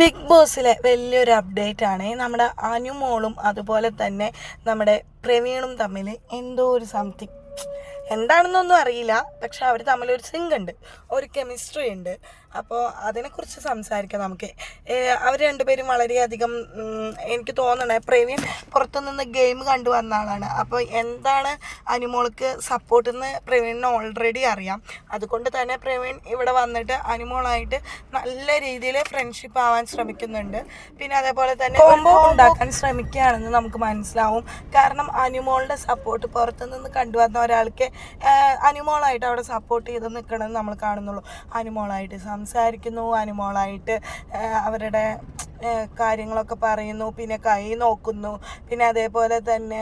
Big ബോസിലെ വലിയൊരു update ആണ് നമ്മുടെ അനുമോളും അതുപോലെ തന്നെ നമ്മുടെ പ്രവീണും തമ്മിൽ എന്തോ ഒരു സംതിങ് എന്താണെന്നൊന്നും അറിയില്ല. പക്ഷെ അവർ തമ്മിൽ ഒരു സിങ്ക് ഉണ്ട്. ഒരു കെമിസ്ട്രി ഉണ്ട്. അപ്പോൾ അതിനെക്കുറിച്ച് സംസാരിക്കാം നമുക്ക്. അവർ രണ്ടുപേരും വളരെയധികം എനിക്ക് തോന്നണേ പ്രവീൺ പുറത്തുനിന്ന് ഗെയിം കണ്ടു വന്ന ആളാണ്. അപ്പോൾ എന്താണ് അനുമോൾക്ക് സപ്പോർട്ട് എന്ന് പ്രവീണിന് ഓൾറെഡി അറിയാം. അതുകൊണ്ട് തന്നെ പ്രവീൺ ഇവിടെ വന്നിട്ട് അനുമോളായിട്ട് നല്ല രീതിയിൽ ഫ്രണ്ട്ഷിപ്പ് ആവാൻ ശ്രമിക്കുന്നുണ്ട്. പിന്നെ അതേപോലെ തന്നെ കോംബോ ഉണ്ടാക്കാൻ ശ്രമിക്കുകയാണെന്ന് നമുക്ക് മനസ്സിലാവും. കാരണം അനുമോളുടെ സപ്പോർട്ട് പുറത്തുനിന്ന് കണ്ടുവന്ന ഒരാൾക്ക് അനുമോളായിട്ട് അവിടെ സപ്പോർട്ട് ചെയ്ത് നിൽക്കണമെന്ന് നമ്മൾ കാണുന്നുള്ളൂ. അനുമോളായിട്ട് സംസാരിക്കുന്നു അനുമോളായിട്ട് അവരുടെ കാര്യങ്ങളൊക്കെ പറയുന്നു പിന്നെ കൈ നോക്കുന്നു പിന്നെ അതേപോലെ തന്നെ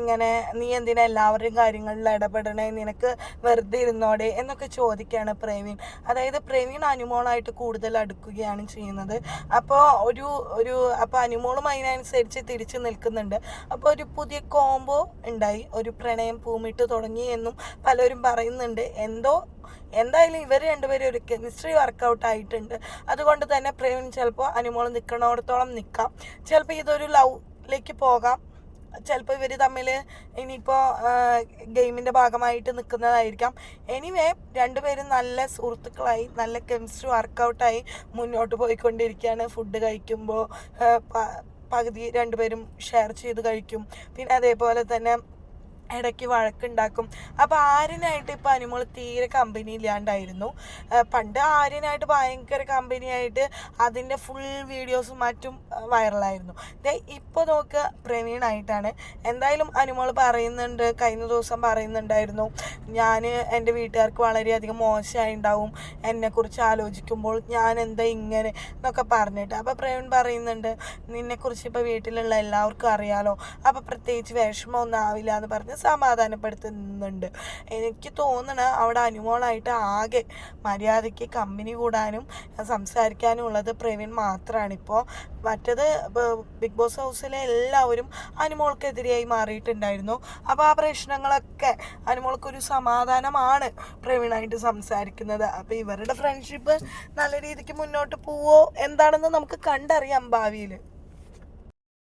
ഇങ്ങനെ നീ എന്തിനാ എല്ലാവരുടെയും കാര്യങ്ങളിൽ ഇടപെടണേ നിനക്ക് വെറുതെ ഇരുന്നോടെ എന്നൊക്കെ ചോദിക്കുകയാണ് പ്രവീൺ. അതായത് പ്രവീൺ അനുമോളായിട്ട് കൂടുതൽ അടുക്കുകയാണ് ചെയ്യുന്നത്. അപ്പോൾ ഒരു ഒരു അപ്പോൾ അനുമോളും അതിനനുസരിച്ച് തിരിച്ചു നിൽക്കുന്നുണ്ട്. അപ്പോൾ ഒരു പുതിയ കോംബോ ഉണ്ടായി ഒരു പ്രണയം പൂമിട്ട് തുടങ്ങി എന്നും പലരും പറയുന്നുണ്ട്. എന്തോ എന്തായാലും ഇവർ രണ്ടുപേരും ഒരു കെമിസ്ട്രി വർക്കൗട്ട് ആയിട്ടുണ്ട്. അതുകൊണ്ട് തന്നെ പ്രേമിന് ചിലപ്പോൾ അനുമോൾ നിൽക്കണോടത്തോളം നിൽക്കാം ചിലപ്പോൾ ഇതൊരു ലവിലേക്ക് പോകാം. ചിലപ്പോൾ ഇവർ തമ്മിൽ ഇനിയിപ്പോൾ ഗെയിമിന്റെ ഭാഗമായിട്ട് നിൽക്കുന്നതായിരിക്കാം എനിവേ രണ്ടുപേരും നല്ല സുഹൃത്തുക്കളായി നല്ല കെമിസ്ട്രി വർക്കൗട്ടായി മുന്നോട്ട് പോയിക്കൊണ്ടിരിക്കുകയാണ്. ഫുഡ് കഴിക്കുമ്പോൾ പകുതി രണ്ടുപേരും ഷെയർ ചെയ്ത് കഴിക്കും. പിന്നെ അതേപോലെ തന്നെ ഇടയ്ക്ക് വഴക്കുണ്ടാക്കും. അപ്പോൾ ആര്യനായിട്ട് ഇപ്പോൾ അനുമോൾ തീരെ കമ്പനി ഇല്ലാണ്ടായിരുന്നു. പണ്ട് ആര്യനായിട്ട് ഭയങ്കര കമ്പനിയായിട്ട് അതിന്റെ ഫുൾ വീഡിയോസും മറ്റും വൈറലായിരുന്നു ഇപ്പോൾ നോക്കുക പ്രവീണായിട്ടാണ്. എന്തായാലും അനുമോൾ പറയുന്നുണ്ട് കഴിഞ്ഞ ദിവസം പറയുന്നുണ്ടായിരുന്നു ഞാൻ എന്റെ വീട്ടുകാർക്ക് വളരെയധികം മോശമായി ഉണ്ടാവും എന്നെക്കുറിച്ച് ആലോചിക്കുമ്പോൾ ഞാൻ എന്താ ഇങ്ങനെ എന്നൊക്കെ പറഞ്ഞിട്ട്. അപ്പോൾ പ്രവീൺ പറയുന്നുണ്ട് നിന്നെക്കുറിച്ച് ഇപ്പോൾ വീട്ടിലുള്ള എല്ലാവർക്കും അറിയാലോ അപ്പോൾ പ്രത്യേകിച്ച് വിഷമമൊന്നും ആവില്ല എന്ന് പറഞ്ഞ് സമാധാനപ്പെടുത്തുന്നുണ്ട്. എനിക്ക് തോന്നണ അവിടെ അനുമോളായിട്ട് ആകെ മര്യാദയ്ക്ക് കമ്പനി കൂടാനും സംസാരിക്കാനും ഉള്ളത് പ്രവീൺ മാത്രമാണ് ഇപ്പോൾ മറ്റത് ബിഗ് ബോസ് ഹൗസിലെ എല്ലാവരും അനുമോൾക്കെതിരെയായി മാറിയിട്ടുണ്ടായിരുന്നു. അപ്പോൾ ആ പ്രശ്നങ്ങളൊക്കെ അനുമോൾക്കൊരു സമാധാനമാണ് പ്രവീണായിട്ട് സംസാരിക്കുന്നത്. അപ്പോൾ ഇവരുടെ ഫ്രണ്ട്ഷിപ്പ് നല്ല രീതിക്ക് മുന്നോട്ട് പോവോ എന്താണെന്ന് നമുക്ക് കണ്ടറിയാം ഭാവിയിൽ